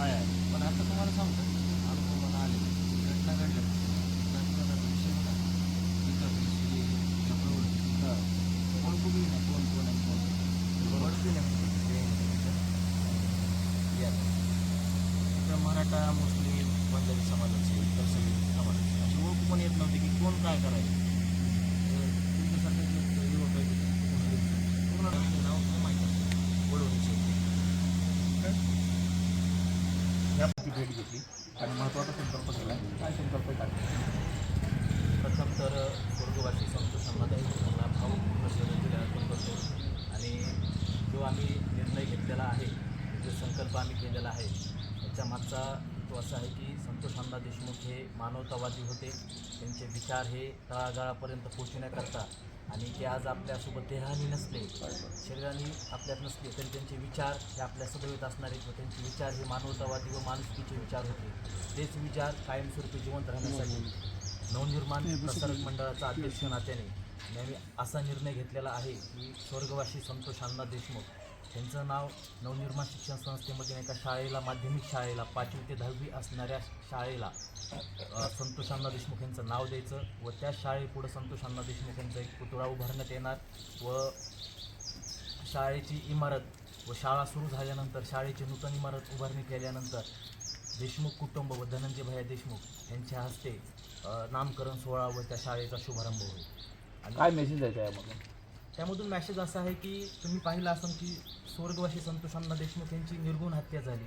आहे आहे. पण आता तुम्हाला सांगतो अनुभवाला आले. घटना घडल्या. घटना विषय होता. इतर विषयी या प्रवृत्ती. कोण कुठली नाही कोण कोण आहे? कोण? ओळखली नाही या. तिथं मराठा मुस्लिम पंजाबी समाजाचे इतर सगळे समाजाचे. अशी ओळख पण येत नव्हती की कोण काय करायचं तर तुमच्यासारखे जे युवक आहेत मुस्लिम पूर्ण नाव पण माहीत असतं वडवणीचे याची भेट घेतली. आणि महत्त्वाचा संकल्प केला. काय संकल्प टाकला प्रथम तर स्वर्गवासी संत अंबादाई यांना भावपूर्ण श्रद्धांजली अर्पण करतो. आणि जो आम्ही निर्णय घेतलेला आहे जो संकल्प आम्ही केलेला आहे त्याच्या मागचा तो असा आहे की संतोष अण्णा देशमुख हे मानवतावादी होते. त्यांचे विचार हे तळागाळापर्यंत पोहोचण्याकरता. आणि ते आज आपल्यासोबत देहानी नसले. शरीराने आपल्यात नसले तरी त्यांचे विचार हे आपल्या सदैवत असणारे व त्यांचे विचार हे मानवतावादी व माणुसकीचे विचार होते. तेच विचार कायमस्वरूपी जिवंत राहण्यासाठी नवनिर्माण प्रसारक मंडळाचा अध्यक्ष नात्याने मी असा निर्णय घेतलेला आहे की स्वर्गवासी संतोष अण्णा देशमुख यांचं नाव नवनिर्माण शिक्षण संस्थेमधील एका शाळेला माध्यमिक शाळेला पाचवी ते दहावी असणाऱ्या शाळेला संतोष अण्णा देशमुख यांचं नाव द्यायचं व त्या शाळेपुढं संतोष अण्णा देशमुख यांचा एक पुतळा उभारण्यात येणार व शाळेची इमारत व शाळा सुरू झाल्यानंतर शाळेची नूतन इमारत उभारणी केल्यानंतर देशमुख कुटुंब व धनंजय भैया देशमुख यांच्या हस्ते नामकरण सोहळा व त्या शाळेचा शुभारंभ होईल. आणि काय मेसेज द्यायचा यामधून त्यामधून मॅसेज असा आहे की तुम्ही पाहिलं असाल की स्वर्गवासी संतोष अण्णा देशमुख यांची निर्गुण हत्या झाली.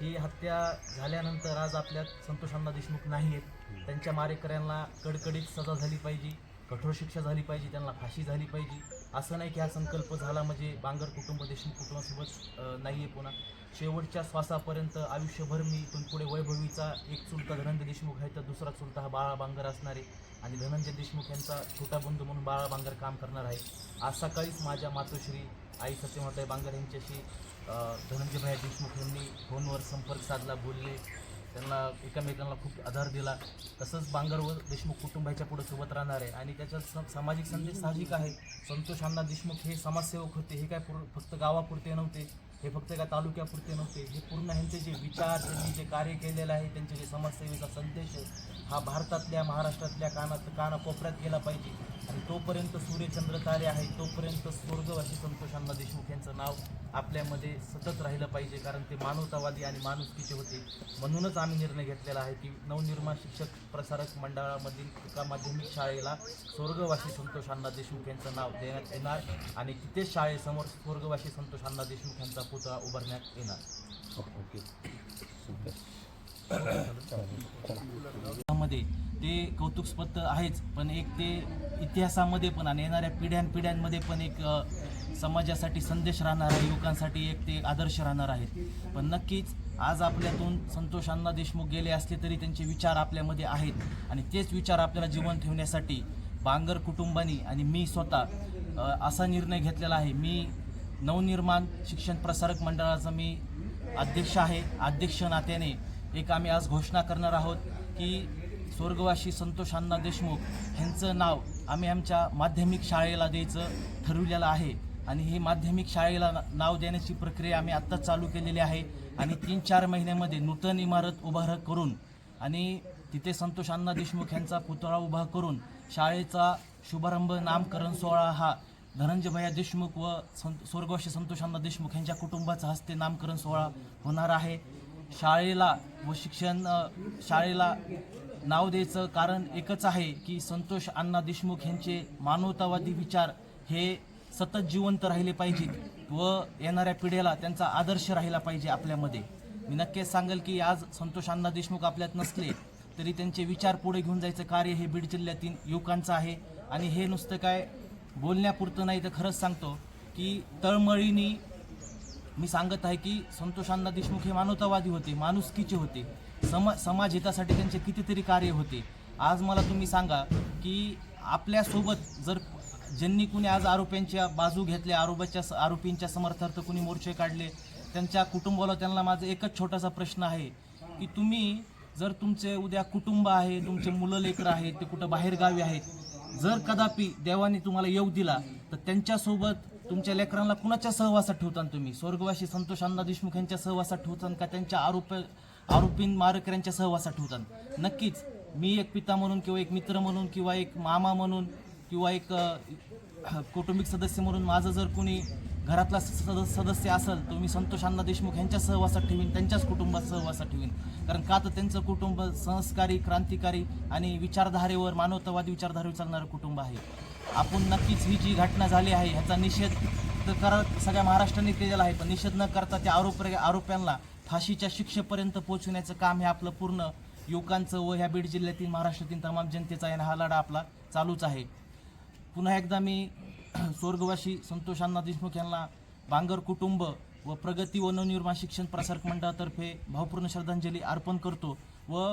ही हत्या झाल्यानंतर आज आपल्यात संतोष अण्णा देशमुख नाही आहेत. त्यांच्या मारेकऱ्यांना कडकडीत सजा झाली पाहिजे. कठोर शिक्षा झाली पाहिजे त्यांना फाशी झाली पाहिजे. असं नाही की हा संकल्प झाला म्हणजे बांगर कुटुंब देशमुख कुटुंबासोबत नाही आहे पुन्हा. शेवटच्या श्वासापर्यंत आयुष्यभर मी इथून पुढे वैभवीचा एक चुलता धनंजय देशमुख आहे तर दुसरा चुलता हा बाळा बांगर असणार आहे. आणि धनंजय देशमुख यांचा छोटा बंधू म्हणून बाळा बांगर काम करणार आहे. आज सकाळीच माझ्या मातोश्री आई सत्यमाताई बांगर यांच्याशी धनंजय भाई देशमुख यांनी फोनवर संपर्क साधला बोलले. त्यांना एकमेकांना खूप आधार दिला. तसंच बांगर व देशमुख कुटुंबाच्या पुढे सोबत राहणार आहे आणि त्याच्यात स- सामाजिक संदेश साहजिक आहे संतोष अण्णा देशमुख हे समाजसेवक होते. हे काय पूर्ण फक्त गावापुरते नव्हते. हे फक्त काय तालुक्यापुरते नव्हते. हे पूर्ण ह्यांचे जे विचार त्यांनी जे कार्य केलेलं आहे त्यांचे जे समाजसेवेचा संदेश आहे, हा भारतातल्या महाराष्ट्रातल्या कानात कानाकोपऱ्यात गेला पाहिजे. तोपर्यंत सूर्यचंद्र तारे आहे तोपर्यंत स्वर्गवासी संतोष अण्णा देशमुख यांचं नाव आपल्यामध्ये सतत राहिलं पाहिजे कारण ते मानवतावादी आणि माणुसकीचे होते. म्हणूनच आम्ही निर्णय घेतलेला आहे की नवनिर्माण शिक्षक प्रसारक मंडळामधील एका माध्यमिक शाळेला स्वर्गवासी संतोष अण्णा देशमुख यांचं नाव देण्यात येणार आणि तिथेच शाळेसमोर स्वर्गवासी संतोष अण्णा देशमुख यांचा पुतळा उभारण्यात येणार. ओके. मध्ये ते कौतुकस्पद आहेच पण एक ते इतिहासामध्ये पण आणि येणाऱ्या पिढ्यानपिढ्यांमध्ये पण एक समाजासाठी संदेश राहणार आहे युवकांसाठी एक ते आदर्श राहणार आहेत. पण नक्कीच आज आपल्यातून संतोष अण्णा देशमुख गेले असले तरी त्यांचे विचार आपल्यामध्ये आहेत. आणि तेच विचार आपल्याला जीवन ठेवण्यासाठी बांगर कुटुंबानी आणि मी स्वतः असा निर्णय घेतलेला आहे. मी नवनिर्माण शिक्षण प्रसारक मंडळाचा मी अध्यक्ष आहे. अध्यक्ष नात्याने एक आम्ही आज घोषणा करणार आहोत की स्वर्गवासी संतोष अण्णा देशमुख यांचं नाव आम्ही आमच्या माध्यमिक शाळेला द्यायचं ठरवलेलं आहे. आणि ही माध्यमिक शाळेला ना- नाव देण्याची प्रक्रिया आम्ही आत्ताच चालू केलेली आहे. आणि तीन चार महिन्यामध्ये नूतन इमारत उभार करून आणि तिथे संतोष अण्णा देशमुख यांचा पुतळा उभा करून शाळेचा शुभारंभ नामकरण सोहळा हा धनंजयभया देशमुख व संत स्वर्गवासी संतोष अण्णा देशमुख यांच्या कुटुंबाचा हस्ते नामकरण सोहळा होणार आहे. शाळेला व शिक्षण शाळेला नाव द्यायचं कारण एकच आहे की संतोष अण्णा देशमुख यांचे मानवतावादी विचार हे सतत जिवंत राहिले पाहिजेत व येणाऱ्या पिढीला त्यांचा आदर्श राहिला पाहिजे आपल्यामध्ये. मी नक्कीच सांगेल की आज संतोष अण्णा देशमुख आपल्यात नसले तरी त्यांचे विचार पुढे घेऊन जायचं कार्य हे बीड जिल्ह्यातील युवकांचं आहे. आणि हे नुसतं काय बोलण्यापुरतं नाही तर खरंच सांगतो की तळमळीनी मी सांगत आहे की संतोष अण्णा देशमुख हे मानवतावादी होते माणुसकीचे होते. समा समाज हितासाठी त्यांचे कितीतरी कार्य होते. आज मला तुम्ही सांगा की आपल्यासोबत जर ज्यांनी कुणी आज आरोपींच्या बाजू घेतल्या आरोपाच्या आरोपींच्या समर्थार्थ कुणी मोर्चे काढले त्यांच्या कुटुंबाला त्यांना माझा एकच छोटासा प्रश्न आहे की तुम्ही जर तुमचे उद्या कुटुंब आहे तुमचे मुलं लेकरं आहेत ते कुठं बाहेरगावी आहेत जर कदापि देवाने तुम्हाला येऊ दिला तर त्यांच्यासोबत तुमच्या लेकरांना कुणाच्या सहवासात ठेवता तुम्ही? स्वर्गवासी संतोष अण्णा देशमुख यांच्या सहवासात ठेवता का? त्यांच्या आरोप आरोपी मारकऱ्यांच्या सहवासात ठेवतात. नक्कीच मी एक पिता म्हणून किंवा एक मित्र म्हणून किंवा एक मामा म्हणून किंवा एक कौटुंबिक सदस्य म्हणून माझं जर कोणी घरातला सद सदस्य असेल तर मी संतोष अण्णा देशमुख यांच्या सहवासात ठेवीन त्यांच्याच कुटुंबात सहवासात ठेवीन. कारण का तर त्यांचं कुटुंब संस्कारी क्रांतिकारी आणि विचारधारेवर मानवतावादी विचारधारेवर चालणारं कुटुंब आहे. आपण नक्कीच ही जी घटना झाली आहे ह्याचा निषेध तर करत सगळ्या महाराष्ट्राने केलेला आहे पण निषेध न करता त्या आरोप आरोप्यांना फाशीच्या शिक्षेपर्यंत पोहोचवण्याचं काम हे आपलं पूर्ण युवकांचं व ह्या बीड जिल्ह्यातील महाराष्ट्रातील तमाम जनतेचा आहे हा लढा आपला चालूच आहे. पुन्हा एकदा मी स्वर्गवासी संतोषांना देशमुख यांना बांगर कुटुंब व प्रगती व नवनिर्माण शिक्षण प्रसारक मंडळातर्फे भावपूर्ण श्रद्धांजली अर्पण करतो व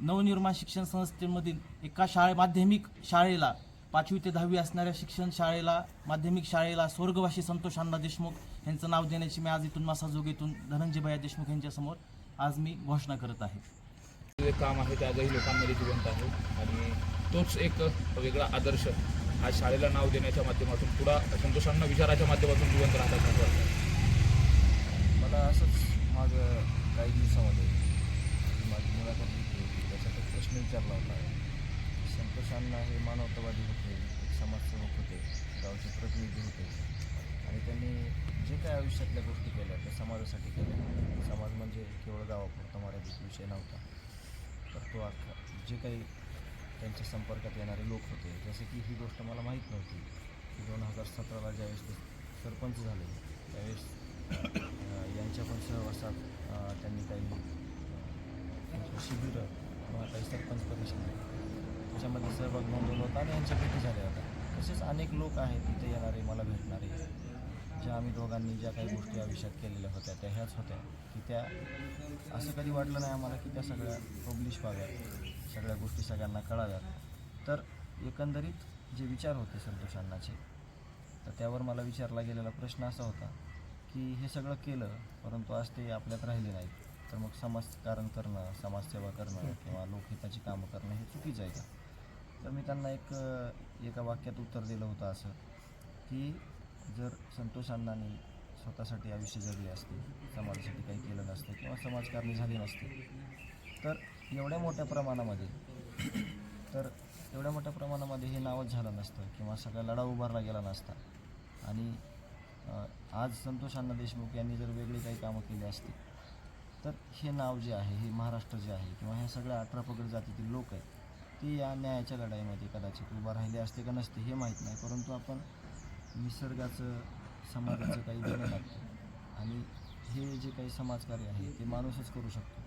नवनिर्माण शिक्षण संस्थेमधील एका शाळे माध्यमिक शाळेला पाचवी ते दहावी असणाऱ्या शिक्षण शाळेला माध्यमिक शाळेला स्वर्गवासी संतोष अण्णा देशमुख यांचं नाव देण्याची मी आज इथून मासाजोगीतून धनंजय भैया देशमुख यांच्यासमोर आज मी घोषणा करत आहे. जे काम आहे ते आजही लोकांमध्ये जिवंत आहे आणि तोच एक वेगळा आदर्श आज शाळेला नाव देण्याच्या माध्यमातून पुढा संतोषांना विचाराच्या माध्यमातून जिवंत राहतात असं वाटतं. मला असंच मागं काही दिवसामध्ये माझी मुलाखत घेतली होती त्याच्यात प्रश्न विचारला होता. संतोषांना हे मानवतावादी होते एक समाजसेवक होते गावचे प्रतिनिधी होते. आणि त्यांनी जे काही आयुष्यातल्या गोष्टी केल्या त्या समाजासाठी केल्या. समाज म्हणजे केवळ गावापुरता मर्यादित विषय नव्हता. तर तो अख्खा जे काही त्यांच्या संपर्कात येणारे लोक होते जसे की ही गोष्ट मला माहीत नव्हती की दोन हजार सतराला ज्यावेळेस ते सरपंच झाले त्यावेळेस यांच्या पण सहवासात त्यांनी काही शिबिरं किंवा काही सरपंच परिषद त्याच्यामध्ये सहभाग नोंदवला होता आणि यांच्या भेटी झाल्या होत्या. तसेच अनेक लोक आहेत तिथे येणारे मला भेटणारे. ज्या आम्ही दोघांनी ज्या काही गोष्टी आयुष्यात केलेल्या होत्या त्या ह्याच होत्या. की त्या असं कधी वाटलं नाही आम्हाला की त्या सगळ्या पब्लिश व्हाव्यात सगळ्या गोष्टी सगळ्यांना कळाव्यात. तर एकंदरीत जे विचार होते संतोष अण्णाचे तर त्यावर मला विचारला गेलेला प्रश्न असा होता की हे सगळं केलं परंतु आज ते आपल्यात राहिले नाहीत. तर मग समाजकारण करणं समाजसेवा करणं किंवा लोकहिताची कामं करणं हे चुकीचं आहे का? तर मी त्यांना एक एका वाक्यात उत्तर दिलं होतं असं की जर संतोष अण्णांनी स्वतःसाठी आयुष्य जगले असते समाजासाठी काही केलं नसतं किंवा समाजकारणी झाली नसते तर एवढ्या मोठ्या प्रमाणामध्ये तर एवढ्या मोठ्या प्रमाणामध्ये हे नावच झालं नसतं किंवा सगळा लढा उभारला गेला नसता. आणि आज संतोष अण्णा देशमुख यांनी जर वेगळी काही कामं केली असती तर हे नाव जे आहे हे महाराष्ट्र जे आहे किंवा ह्या सगळ्या अठरा पगड जातीतील लोक आहेत ते या न्यायाच्या लढाईमध्ये कदाचित उभा राहिले असते का नसते हे माहीत नाही परंतु आपण निसर्गाचं समाजाचं काही देणं लागतं. आणि हे जे काही समाजकार्य आहे ते माणूसच करू शकतो.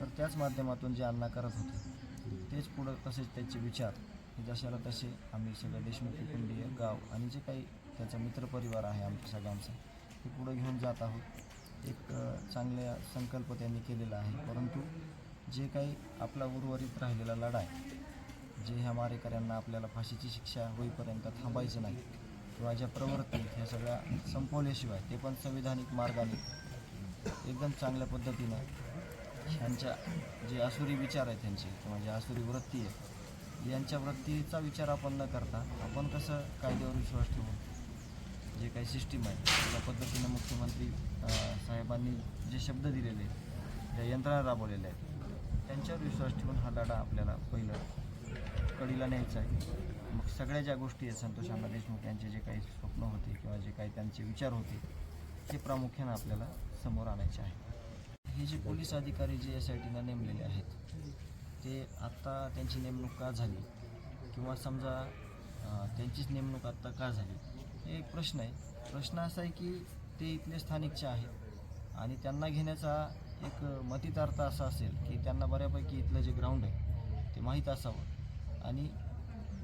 तर त्याच माध्यमातून जे अण्णा करत होते तेच पुढं तसेच त्याचे विचार. जशाला तसे आम्ही सगळं देशमुख कुटुंबीय गाव आणि जे काही त्याचा मित्रपरिवार आहे आमच्या सगळ्यांचा ते पुढं घेऊन जात आहोत. एक चांगल्या संकल्प त्यांनी केलेला आहे. परंतु जे काही आपला उर्वरित राहिलेला लढा आहे जे ह्या मारेकऱ्यांना आपल्याला फाशीची शिक्षा होईपर्यंत थांबायचं नाही किंवा ज्या प्रवृत्ती ह्या सगळ्या संपवल्याशिवाय ते पण संविधानिक मार्गाने एकदम चांगल्या पद्धतीनं ह्यांच्या जे असुरी विचार आहेत त्यांचे किंवा जे असुरी वृत्ती आहे यांच्या वृत्तीचा विचार आपण न करता आपण कसं कायद्यावर विश्वास ठेवून जे काही सिस्टीम आहे त्या पद्धतीनं मुख्यमंत्री साहेबांनी जे शब्द दिलेले आहेत ज्या यंत्रणा राबवलेल्या आहेत त्यांच्यावर विश्वास ठेवून हा लढा आपल्याला पहिलं कडीला न्यायचा आहे. मग सगळ्या ज्या गोष्टी आहेत संतोष अण्णा देशमुख यांचे जे काही स्वप्न होते किंवा जे काही त्यांचे विचार होते ते प्रामुख्यानं आपल्याला समोर आणायचे आहे. हे जे पोलीस अधिकारी जे एस आय टीनं नेमलेले आहेत ते आत्ता त्यांची नेमणूक का झाली? किंवा समजा त्यांचीच नेमणूक आत्ता का झाली? हे एक प्रश्न आहे. प्रश्न असा आहे की ते इथले स्थानिकचे आहेत आणि त्यांना घेण्याचा एक मतितार्थ असा असेल की त्यांना बऱ्यापैकी इथलं जे ग्राउंड आहे ते माहीत असावं. आणि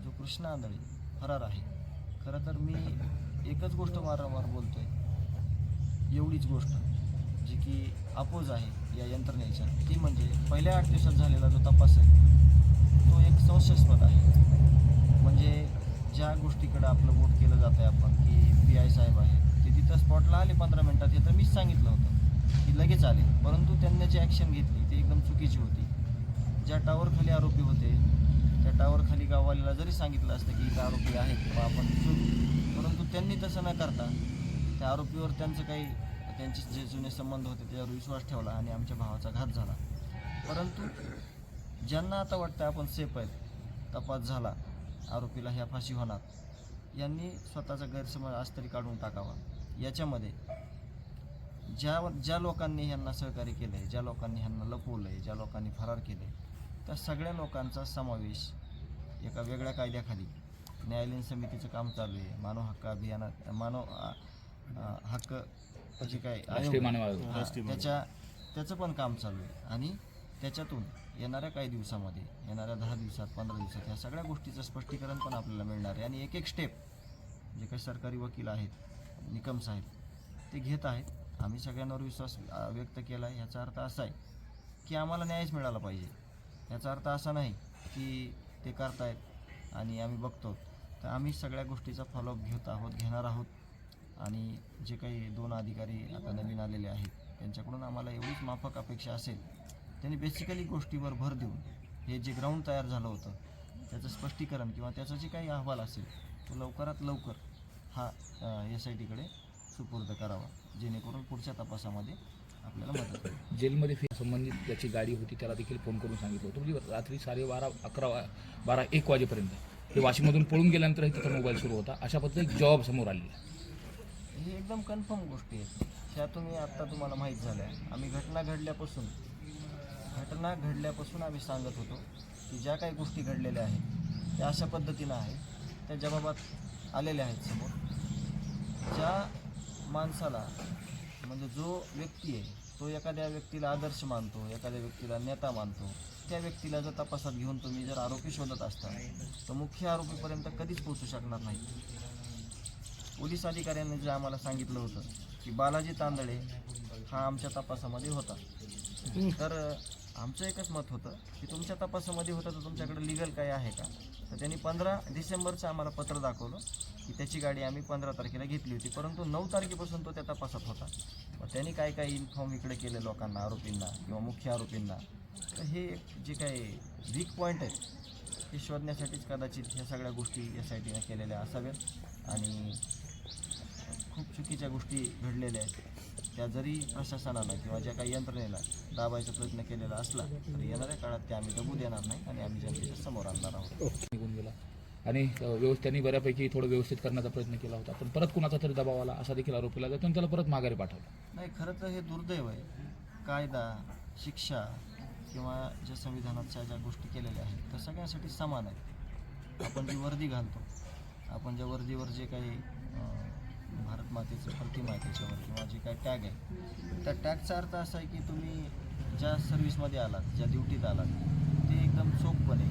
जो कृष्ण आंधळी फरार आहे. खरं तर मी एकच गोष्ट वारंवार बोलतो आहे एवढीच गोष्ट जी की अपोज आहे या यंत्रणेच्या. ती म्हणजे पहिल्या आठ दिवसात झालेला जो तपास आहे तो एक संशयास्पद आहे. म्हणजे ज्या गोष्टीकडे आपलं वोट केलं जातं आहे आपण की पी आय साहेब आहे ते तिथं स्पॉटला आले पंधरा मिनटात हे तर मीच सांगितलं होतं की लगेच आले. परंतु त्यांनी जी ॲक्शन घेतली ती एकदम चुकीची होती. ज्या टावरखाली आरोपी होते त्या टावरखाली गाववाल्याला जरी सांगितलं असतं की इथं आरोपी आहेत बा आपण परंतु त्यांनी तसं न करता त्या आरोपीवर त्यांचं काही त्यांचे जे जुने संबंध होते त्याच्यावर विश्वास ठेवला आणि आमच्या भावाचा घात झाला. परंतु ज्यांना आता वाटतं आपण सेफ आहेत तपास झाला आरोपीला ह्या फाशी होणार यांनी स्वतःचा गैरसमज आज तरी काढून टाकावा. याच्यामध्ये ज्या ज्या लोकांनी ह्यांना सहकार्य केलं आहे ज्या लोकांनी ह्यांना लपवलं आहे ज्या लोकांनी फरार केलं आहे त्या सगळ्या लोकांचा समावेश एका वेगळ्या कायद्याखाली. न्यायालयीन समितीचं काम चालू आहे. मानव हक्क अभियानात मानव हक्क जे काय? आयोग. हा, त्याच्या त्याचं पण काम चालू आहे. आणि त्याच्यातून येणाऱ्या काही दिवसामध्ये येणाऱ्या दहा दिवसात पंधरा दिवसात ह्या सगळ्या गोष्टीचं स्पष्टीकरण पण आपल्याला मिळणार आहे. आणि एक एक स्टेप जे काही सरकारी वकील आहेत निकम साहेब ते घेत आहेत. आम्ही सगळ्यांवर विश्वास व्यक्त केला आहे. ह्याचा अर्थ असा आहे की आम्हाला न्यायच मिळाला पाहिजे. याचा अर्थ असा नाही की ते करतायत आणि आम्ही बघतो. तर आम्ही सगळ्या गोष्टीचा फॉलोअप घेत आहोत घेणार आहोत. आणि जे काही दोन अधिकारी आता नवीन आलेले आहेत त्यांच्याकडून आम्हाला एवढीच माफक अपेक्षा असेल त्यांनी बेसिकली गोष्टीवर भर देऊन हे जे ग्राउंड तयार झालं होतं त्याचं स्पष्टीकरण किंवा त्याचा जे काही अहवाल असेल तो लवकरात लवकर हा एस आय टीकडे सुपूर्द करावा जेणेकरून पुढच्या तपासामध्ये आपल्याला मदत होईल जेलमध्ये फी संबंधित ज्याची गाडी होती त्याला देखील फोन करून सांगितलं होतं. म्हणजे रात्री साडे बारा अकरा वा- बारा एक वाजेपर्यंत. हे वाशीमधून पळून गेल्यानंतरही त्याचा मोबाईल सुरू होता. अशा पद्धतीने एक जॉब समोर आली हे एकदम कन्फर्म गोष्टी आहेत ह्या तुम्ही आत्ता तुम्हाला माहीत झाल्या. आम्ही घटना घडल्यापासून घटना घडल्यापासून आम्ही सांगत होतो की ज्या काही गोष्टी घडलेल्या आहेत त्या अशा पद्धतीनं आहेत त्या जबाबात आलेल्या आहेत समोर. ज्या माणसाला म्हणजे जो व्यक्ती आहे तो एखाद्या व्यक्तीला आदर्श मानतो एखाद्या व्यक्तीला नेता मानतो त्या व्यक्तीला जर तपासात घेऊन तुम्ही जर आरोपी शोधत असता तर मुख्य आरोपीपर्यंत कधीच पोहोचू शकणार नाही. पोलीस अधिकाऱ्यांनी जे आम्हाला सांगितलं होतं की बालाजी तांदळे हा आमच्या तपासामध्ये होता. तर आमचं एकच मत होतं की तुमच्या तपासामध्ये होतं तर तुमच्याकडे लिगल काय आहे का? तर त्यांनी पंधरा डिसेंबरचं आम्हाला पत्र दाखवलं की त्याची गाडी आम्ही पंधरा तारखेला घेतली होती. परंतु नऊ तारखेपासून तो त्या तपासात होता. मग त्यांनी काय काय इन्फॉर्म इकडे केले लोकांना आरोपींना किंवा मुख्य आरोपींना? तर हे जे काही वीक पॉईंट आहेत हे शोधण्यासाठीच कदाचित ह्या सगळ्या गोष्टी एस आय टीने केलेल्या असाव्यात. आणि खूप चुकीच्या गोष्टी घडलेल्या आहेत. त्या जरी प्रशासनानं किंवा ज्या काही यंत्रणेला दाबायचा प्रयत्न केलेला असला तरी येणाऱ्या काळात ते आम्ही दबू देणार नाही आणि आम्ही जनतेच्या समोर आणणार आहोत. निघून गेला. आणि अ, व्यवस्थ त्यांनी बऱ्यापैकी थोडं व्यवस्थित करण्याचा प्रयत्न केला होता. पण परत कुणाचा तरी दबाव आला असा देखील आरोप केला जातो आणि त्याला परत माघारी पाठवलं. नाही खरं तर हे दुर्दैव आहे. कायदा शिक्षा किंवा ज्या संविधानाच्या ज्या गोष्टी केलेल्या आहेत त्या सगळ्यांसाठी समान आहे आपण जी वर्दी घालतो आपण ज्या वर्दीवर जे काही भारत मातेचं प्रतिमा आहे त्याच्यावर किंवा जे काही टॅग आहे. त्या टॅगचा अर्थ असा आहे की तुम्ही ज्या सर्व्हिसमध्ये आलात ज्या ड्युटीत आलात ते एकदम चोखपणे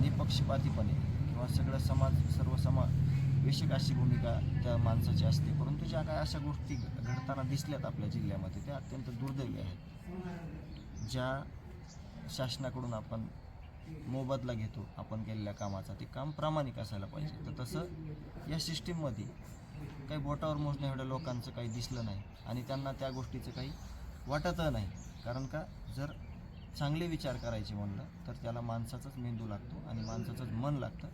निपक्षपातीपणे किंवा सगळं समाज सर्व समाज विषयक अशी भूमिका त्या माणसाची असते. परंतु ज्या काय अशा गोष्टी घडताना दिसल्यात आपल्या जिल्ह्यामध्ये त्या अत्यंत दुर्दैवी आहेत. ज्या शासनाकडून आपण मोबदला घेतो आपण केलेल्या कामाचा ते काम प्रामाणिक असायला पाहिजे. तर तसं या सिस्टीममध्ये काही बोटावर मोजण्या एवढ्या लोकांचं काही दिसलं नाही. आणि त्यांना त्या गोष्टीचं काही वाटतं नाही. कारण का जर चांगले विचार करायचे म्हणलं तर त्याला माणसाचाच मेंदू लागतो आणि माणसाचंच मन लागतं.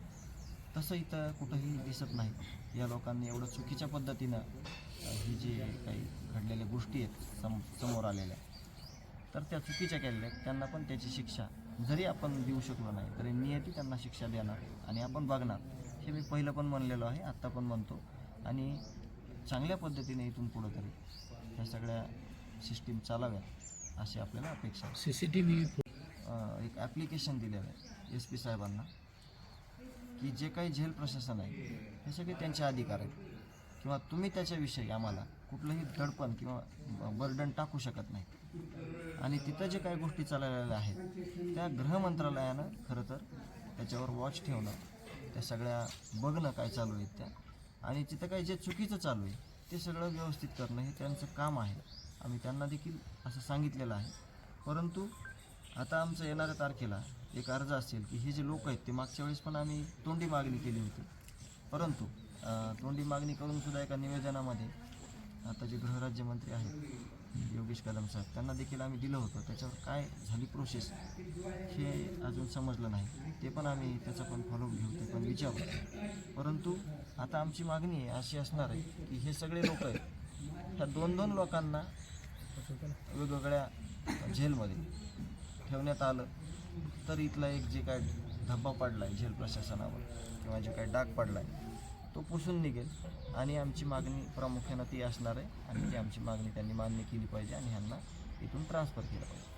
तसं इथं कुठंही दिसत नाही. या लोकांनी एवढं चुकीच्या पद्धतीनं ही जी काही घडलेल्या गोष्टी आहेत सम समोर आलेल्या तर त्या चुकीच्या केलेल्या आहेत. त्यांना पण त्याची शिक्षा जरी आपण देऊ शकलो नाही तरी नियती त्यांना शिक्षा देणार. आणि आपण बघणार. हे मी पहिलं पण म्हणलेलो आहे आत्ता पण म्हणतो. आणि चांगल्या पद्धतीने इथून पुढं तरी ह्या सगळ्या सिस्टीम चालाव्यात अशी आपल्याला अपेक्षा आहे. सी सी टी व्ही एक ॲप्लिकेशन दिलेलं आहे एस पी साहेबांना की जे काही जेल प्रशासन आहे हे सगळे त्यांचे अधिकार आहेत. किंवा तुम्ही त्याच्याविषयी आम्हाला कुठलंही दडपण किंवा बर्डन टाकू शकत नाही. आणि तिथं जे काही गोष्टी चाललेल्या आहेत त्या गृह मंत्रालयानं खरं तर त्याच्यावर वॉच ठेवणं त्या सगळ्या बघणं काय चालू आहेत त्या आणि तिथं काही जे चुकीचं चालू आहे ते सगळं व्यवस्थित करणं हे त्यांचं काम आहे. आम्ही त्यांना देखील असं सांगितलेलं आहे. परंतु आता आमचं येणाऱ्या तारखेला एक अर्ज असेल की हे जे लोक आहेत ते मागच्या वेळेस पण आम्ही तोंडी मागणी केली होती. परंतु तोंडी मागणी करूनसुद्धा एका निवेदनामध्ये आता जे गृहराज्यमंत्री आहेत योगेश कदम साहेब त्यांना देखील आम्ही दिलं होतं. त्याच्यावर काय झाली प्रोसेस हे अजून समजलं नाही. ते पण आम्ही त्याचा पण फॉलोअप घेऊ ते पण विचारू. परंतु आता आमची मागणी आहे अशी असणार आहे की हे सगळे लोक आहेत ह्या दोन दोन लोकांना वेगवेगळ्या जेलमध्ये ठेवण्यात आलं तर इथला एक जे काय धब्बा पडला आहे जेल प्रशासनावर किंवा जे काय डाग पडला आहे तो पुसून निघेल. आणि आमची मागणी प्रामुख्यानं ती असणार आहे. आणि ती आमची मागणी त्यांनी मान्य केली पाहिजे आणि ह्यांना इथून ट्रान्सफर केलं पाहिजे.